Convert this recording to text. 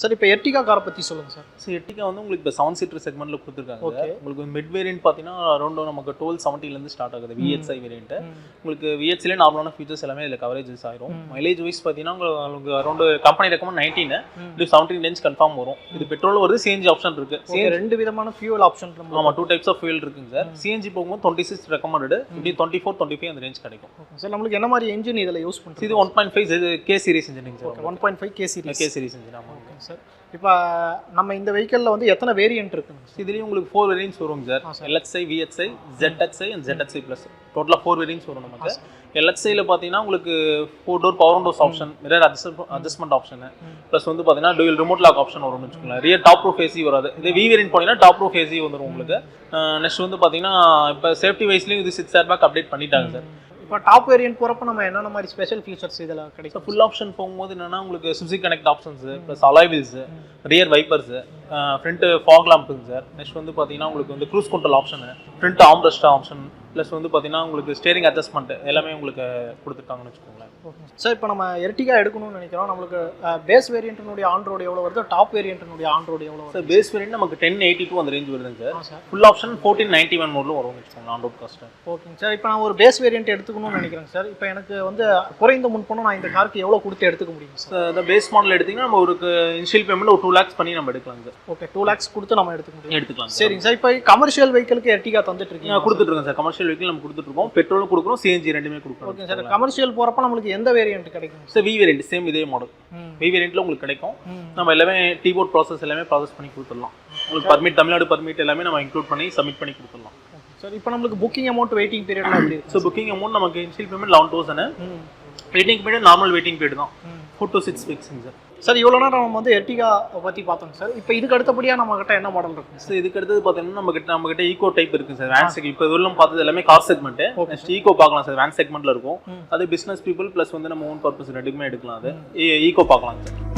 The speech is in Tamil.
சார் இப்போ எர்டிகா காரை பற்றி சொல்லுங்கள் சார். ஸோ எட்டிக்கா வந்து உங்களுக்கு இப்போ செவன் சீட்டர் செக்மெண்ட்ல கொடுத்துருக்காங்க. உங்களுக்கு மிட் வேரியன்ட் பார்த்தீங்கன்னா அரௌண்ட் நமக்கு டுவெல் செவன்ட்டிலேருந்து ஸ்டார்ட் ஆகுது விஹெச்ஐ வேரியன்ட் உங்களுக்கு விஹெச்ல நார்மலான ஃபீச்சர்ஸ் எல்லாமே இதில் கவரேஜஸ் ஆயிரும். மைலேஜ் வைஸ் பார்த்தீங்கன்னா உங்களுக்கு அரௌண்ட் கம்பெனி ரெக்கமெண்ட் நைன்டீன் இது செவன்டீன் ரேஞ்ச் கன்ஃபார்ம் வரும். இது பெட்ரோல் வருது சிஎன்ஜி ஆப்ஷன் இருக்கு. ஓகே ரெண்டு விதமான ஃபியூல் ஆப்ஷன் ஆமா டூ டைப்ஸ் ஆஃப் fuel இருக்குங்க சார். சிஎன்ஜி போகும்போது டுவெண்ட்டி சிக்ஸ் ரெக்கமெண்டட் இப்படி டுவெண்ட்டி ஃபோர் டுவெண்ட்டி ஃபைவ் அந்த ரேஞ்ச் கிடைக்கும். சார் நம்மளுக்கு என்ன மாதிரி என்ஜின் இதில் யூஸ் பண்ணுறது இது one point five K series இன்ஜினிங் sir one point five K series K series engine ஆமாம் ஓகே சார். இப்போ நம்ம இந்த வெஹிக்கிளில் வந்து எத்தனை வேரியன்ட் இருக்குங்க இதுலேயும் உங்களுக்கு ஃபோர் வேரியன்ஸ் வரும் sir. LXi VXi ZXi and ZXi plus டோட்டலாக ஃபோர் வேரியன்ஸ் வரும் நமக்கு. எல்எக்ஸ்ஐயில் பார்த்தீங்கன்னா உங்களுக்கு four door power doors option mirror adjust adjustment option plus வந்து பார்த்தீங்கன்னா dual ரிமோட் லாக் ஆப்ஷன் வரும்னு வச்சுக்கோங்களேன். ரியர் டாப் ப்ரூஃப் ஏசி வராது. இதே வி வேரியன்ட் போனீங்கன்னா டாப் ப்ரூஃப் ஏசி வந்துடும் உங்களுக்கு. நெக்ஸ்ட் வந்து பார்த்தீங்கன்னா இப்போ சேஃப்டி வைஸ்லேயும் இது சிக்ஸ் ஏர் பேக் அப்டேட் பண்ணிட்டாங்க சார். இப்போ டாப் வேரியன்ட் போகிறப்ப நம்ம என்னென்ன மாதிரி ஸ்பெஷல் ஃபீச்சர்ஸ் இதில் கிடைக்கும்? ஃபுல் ஆப்ஷன் போகும்போது என்னென்னா உங்களுக்கு Suzuki connect options plus alloy rear wipers front fog லாம்புங்க sir. Next வந்து பார்த்தீங்கன்னா உங்களுக்கு வந்து cruise control option front armrest option plus வந்து பார்த்தீங்கன்னா உங்களுக்கு ஸ்டேரிங் அட்ஜஸ்ட்மெண்ட் எல்லாமே உங்களுக்கு கொடுத்துருக்காங்கன்னு வச்சுக்கோங்களேன். ஓகே சார் இப்போ நம்ம எர்டிகா எடுக்கணும்னு நினைக்கிறோம். நம்மளுக்கு பேஸ் வேரியண்ட்டினுடைய ஆன் ரோடு எவ்வளோ வருது டாப் வேரியண்ட்டினுடைய ஆன் ரோடு எவ்வளோ வருது? சார் பேஸ் வேரியன்ட் நமக்கு டென் எயிட்டி டூ அந்த ரேஞ்ச் வருதுங்க sir. Full option fourteen ninety one மோடில் வரும்னு வச்சுக்கோங்க ஆன் ரோட் காஸ்ட் ஓகேங்க சார் இப்போ நான் ஒரு பேஸ் வேரியண்ட் எடுத்துக்கணும்னு நினைக்கிறேன் சார் இப்போ எனக்கு வந்து குறைந்த முன்பணம் நான் இந்த காருக்கு எவ்வளோ கொடுத்து எடுத்துக்க முடியும் சார் இந்த பேஸ் மாடல் எடுத்தீங்கன்னா நம்ம ஒரு இனிஷியல் பேமெண்ட் ஒரு டூ லேக்ஸ் பண்ணி நம்ம எடுக்கலாம் சார் ஓகே டூ லேக்ஸ் கொடுத்து நம்ம எடுத்துக்க முடியும். எடுத்துக்கலாம். சார் சரிங்க சார் இப்போ கமர்ஷியல் வெஹிக்கிளுக்கு எர்டிகா தந்துட்டு இருக்கீங்க கொடுத்துட்ருக்கோம் சார். கமர்ஷியல் வெஹிக்கிள் நம்ம கொடுத்துட்ருக்கோம் பெட்ரோலும் கொடுக்குறோம். சிஎன்ஜி ரெண்டுமே கொடுக்குறோம். ஓகே சார் கமர்ஷியல் போகிறப்ப நம்மளுக்கு எந்த வேரியண்ட் கிடைக்கும்? சார் வி வேரியன்ட் சேம் இதே மாடல் வி வேரியண்ட்ல உங்களுக்கு கிடைக்கும். நம்ம எல்லாமே டீபோர்ட் ப்ராசஸ் எல்லாமே ப்ராசஸ் பண்ணி கொடுத்துடலாம். உங்களுக்கு பர்மிட் தமிழ்நாடு பர்மிட் எல்லாமே நம்ம இன்க்ளூட் பண்ணி சப்மிட் பண்ணி கொடுத்துடலாம். சார் இப்போ நம்மளுக்கு புக்கிங் அமௌண்ட் வெயிட்டிங் பீரியட்லாம் எப்படி இருக்கு? ஸோ புக்கிங் அமௌண்ட் நமக்கு initial payment eleven thousand waiting period normal waiting period தான். ஃபோர் டு சிக்ஸ் வீக்ஸுங்க சார் சார் இவ்வளோ நேரம் நம்ம வந்து எர்டிகா பற்றி பார்த்தோங்க சார் இப்போ இதுக்கு அடுத்தபடியாக நம்ம கிட்ட என்ன மாடல் இருக்கு? ஸோ இதுக்கு அடுத்தது பார்த்தீங்கன்னா நம்ம கிட்ட நம்ம கிட்ட ஈகோ டைப் இருக்கு சார் வேன் செக் இப்போ இதுவரையும் பார்த்தது எல்லாமே கார் செக்மெண்ட். நெக்ஸ்ட் ஈகோ பார்க்கலாம் சார் வேன் செக்மெண்ட்ல இருக்கும். அது பிசினஸ் பீப்புள் ப்ளஸ் வந்து நம்ம ஓன் பர்பஸ் ரெண்டுக்குமே எடுக்கலாம் அது. ஈகோ பார்க்கலாம் சார்